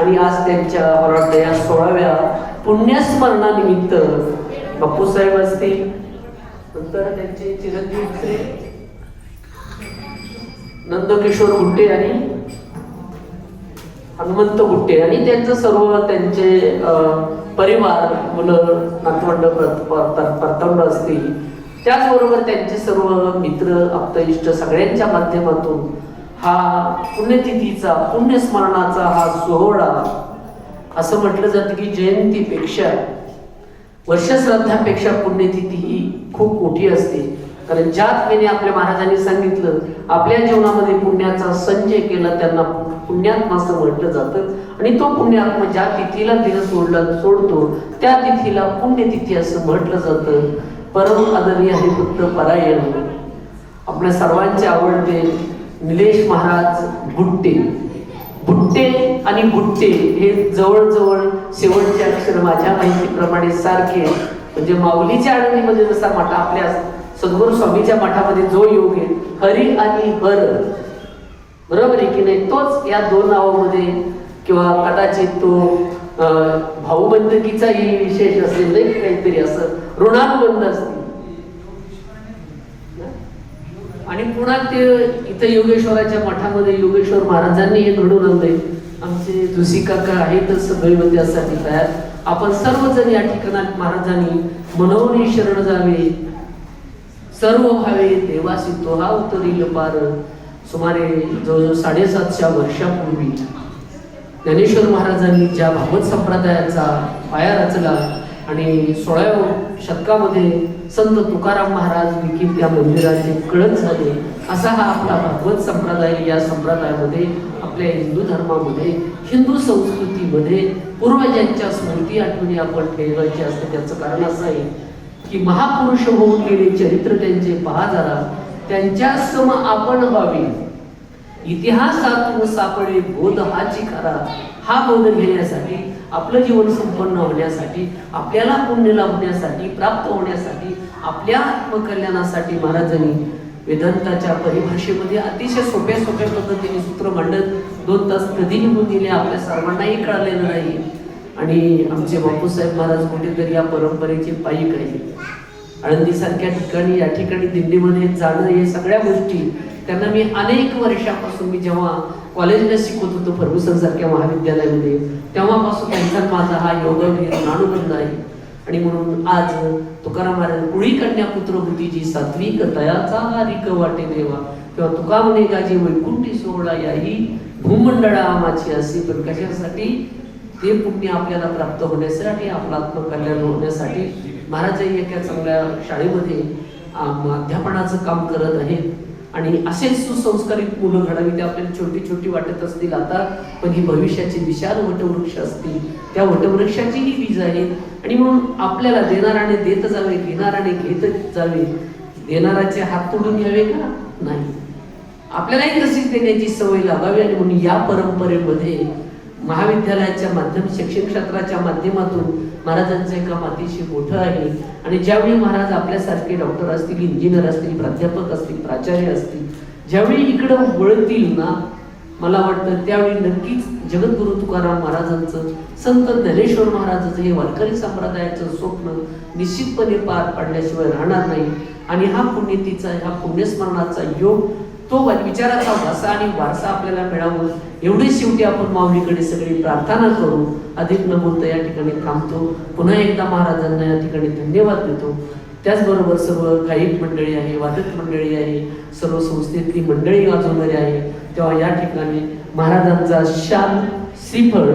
आणि आज त्यांच्या मला वाटतं या सोळाव्या पुण्यस्मरणानिमित्त बापूसाहेब असतील नंतर त्यांचे चिरंजीवचे नंदकिशोर गुट्टे आणि हनुमंत गुट्टे. आणि त्यांचं सर्व त्यांचे अं, परिवार मुलं नातवंड परत- परतवंड असतील. त्याचबरोबर त्यांचे सर्व मित्र आप्तइष्ट सगळ्यांच्या माध्यमातून हा पुण्यतिथीचा पुण्यस्मरणाचा हा सोहळा असं म्हटलं जातं की जयंतीपेक्षा वर्षश्रद्धापेक्षा पुण्यतिथी ही खूप मोठी असते. कारण ज्या त्याने आपल्या महाराजांनी सांगितलं आपल्या जीवनामध्ये पुण्याचा संचय केला त्यांना पुण्यात्मा असं म्हटलं जातं. आणि तो पुण्यात्मा ज्या तिथीला तिला सोडला सोडतो त्या तिथीला पुण्यतिथी असं म्हटलं जातं. परम आदरणीय हरिपुत्र परायण. आपल्या सर्वांचे आवडते निलेश महाराज गुट्टे. बुट्टे आणि गुट्टे हे जवळजवळ शेवटचे अक्षर माझ्या माहितीप्रमाणे सारखे म्हणजे माऊलीच्या आडणीमध्ये जसा मठा आपल्या सद्गुरू स्वामीच्या मठामध्ये जो योग आहे हरी आणि हर बरोबर आहे की नाही? तोच या दोन नावामध्ये किंवा कदाचित तो भाऊबंदकीचाही विशेष असेल नाही काहीतरी असं ऋणानुबंध असतील आणि पुन्हा ते इथं योगेश्वराच्या मठामध्ये योगेश्वर महाराजांनी हे घडून आणलंय आमचे जोशी काका आहेतच दैवत्यासाठी तयार आपण सर्वजण या ठिकाणात महाराजांनी मनोनी शरण जावे. सर्व भावे देवासी तो हा उतरील पार सुमारे जवळजवळ साडेसातशा वर्षापूर्वी ज्ञानेश्वर महाराजांनी ज्या भागवत संप्रदायाचा पाया रचला आणि सोळाव्या शतकामध्ये संत तुकाराम महाराज देखील त्या मंदिराचे कळत झाले. असा हा आपला भागवत संप्रदाय या संप्रदायामध्ये आपल्या हिंदू धर्मामध्ये हिंदू संस्कृतीमध्ये पूर्वजांच्या स्मृती आठवणी आपण ठेवायची असते. त्याचं कारण असं आहे की महापुरुष होऊन गेले चरित्र त्यांचे पहा जरा. त्यांच्या सम आपण व्हावी. इतिहासातून सापडे बोध हाची खरा. हा बोध घेण्यासाठी आपलं जीवन संपन्न होण्यासाठी आपल्याला पुण्य लाभण्यासाठी प्राप्त होण्यासाठी आपल्या आत्मकल्याणासाठी महाराजांनी वेदांताच्या परिभाषेमध्ये अतिशय सोप्या सोप्या पद्धतीने सूत्र मांडत दोन तास कधी निघून गेले आपल्या सर्वांनाही कळालेलं नाही. आणि आमचे बापूसाहेब महाराज कुठेतरी या परंपरेचे पायी काही आळंदीसारख्या ठिकाणी या ठिकाणी दिंडीमध्ये जाणं हे सगळ्या गोष्टी त्यांना मी अनेक वर्षापासून मी जेव्हा कॉलेजला शिकवत होतो फर्गुसनसारख्या महाविद्यालयामध्ये तेव्हापासून त्यांचा माझा हा योग नाणुबंध आहे. आणि म्हणून आज तुकाराम महाराज कुळी कन्या पुत्र होती जी सात्विक तयाचा रिक वाटे देवा. किंवा तुका म्हणे गाजी वैकुंठी सोहळा याही भूमंडळा माझी असे पण कशासाठी? ते पुण्य आपल्याला प्राप्त होण्यासाठी आपलं आत्मकल्याण होण्यासाठी. महाराजही एका चांगल्या शाळेमध्ये अध्यापनाचं काम करत आहेत. आणि असेच सुसंस्कारित मुलं घडावी ते आपल्याला छोटी छोटी वाटत असतील आता पण ही भविष्याची विशाल वटवृक्ष असतील. त्या वटवृक्षाची ही बीज आहे. आणि म्हणून आपल्याला देणाराने देत जावे घेणाराने घेत जावे देणाराचे हात तोडून घ्यावे का? नाही. आपल्यालाही तशीच देण्याची सवय लागावी आणि म्हणून या परंपरेमध्ये महाविद्यालयाच्या माध्यम शिक्षण क्षेत्राच्या माध्यमातून महाराजांचं काम अतिशय मोठं आहे. आणि ज्यावेळी महाराज आपल्यासारखे डॉक्टर असतील इंजिनियर असतील प्राध्यापक असतील प्राचार्य असतील ज्यावेळी इकडं वळतील ना मला वाटतं त्यावेळी नक्कीच जगद्गुरु तुकाराम महाराजांचं संत ज्ञानेश्वर महाराजांचं हे वारकरी संप्रदायाचं स्वप्न निश्चितपणे पार पाडल्याशिवाय राहणार नाही. आणि हा पुण्यतीचा हा पुण्यस्मरणाचा योग तो विचाराचा वारसा आणि वारसा आपल्याला मिळावं एवढी शेवटी आपण माऊलीकडे सगळी प्रार्थना करू अधिक न बोलता या ठिकाणी थांबतो. पुन्हा एकदा महाराजांना या ठिकाणी धन्यवाद देतो. त्याचबरोबर सर्व गायक मंडळी आहे वादक मंडळी आहे सर्व संस्थेतली मंडळी वाजवणारी आहे. तेव्हा या ठिकाणी महाराजांचा शाल श्रीफळ